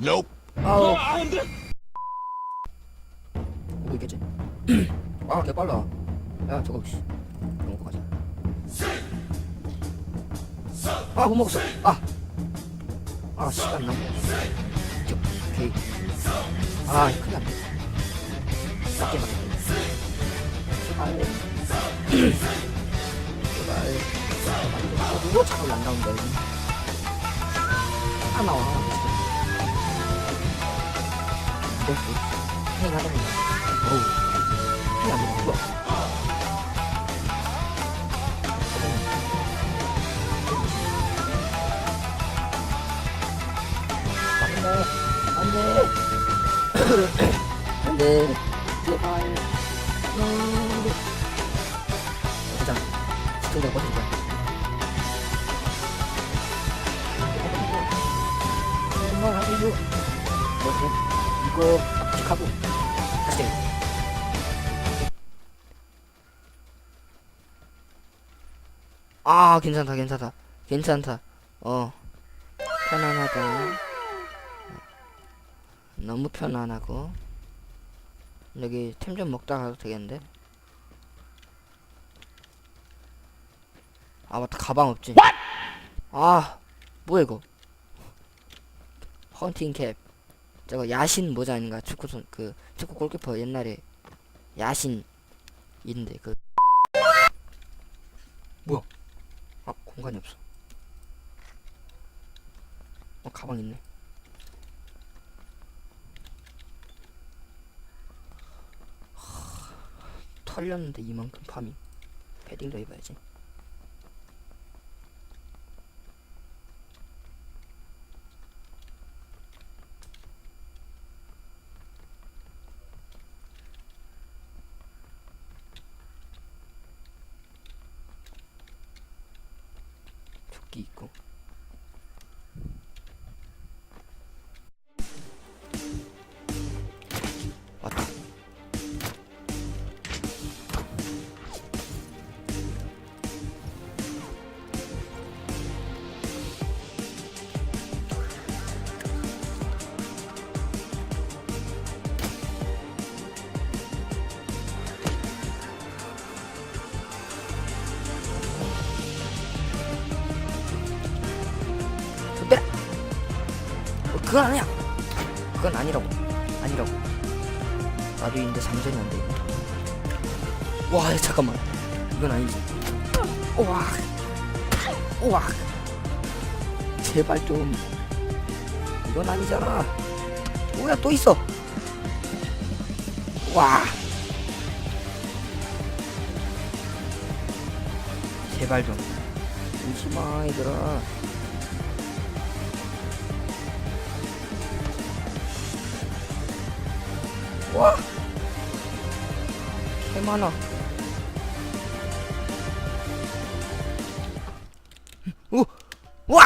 Nope. 아우. 어디 있겠지? 아, 개 빨라. 야, 저거 씨. 이거 먹고 가자. 아, 못 먹었어. 아. 아, 시간 너무. 저, 오케이. 아, 큰일 났네. 맞게 맞게. 제발. 제발. 아, 누가 자꾸 안 나온다, 여기. 안 나와. 네, 네. 보니. 어우. 힘이 안 들어. 우와. 안 돼. 안 돼. 제발. 음. 보자. 시청자 버튼 거야. 정말 하세요. 뭐지? 이거 압축하고 다시 해. 아 괜찮다 괜찮다. 괜찮다. 어. 편안하다. 너무 편안하고. 여기 템 좀 먹다 가도 되겠는데? 아 맞다. 가방 없지. 아 뭐야 이거? 헌팅 캡 저거 야신 모자 아닌가? 축구 선그 축구 골키퍼 옛날에 야신 있는데 그. 뭐야? 아 공간이 없어. 어 가방 있네. 하, 털렸는데 이만큼 파밍. 패딩도 입어야지 Kiko. 그건 아니야. 그건 아니라고. 아니라고. 나도 인데 잠전이 안 돼. 이거 와 잠깐만. 이건 아니지. 우와. 우와. 제발 좀. 이건 아니잖아. 뭐야 또 있어. 와. 제발 좀. 오지마 얘들아 개 많아. 오. 와.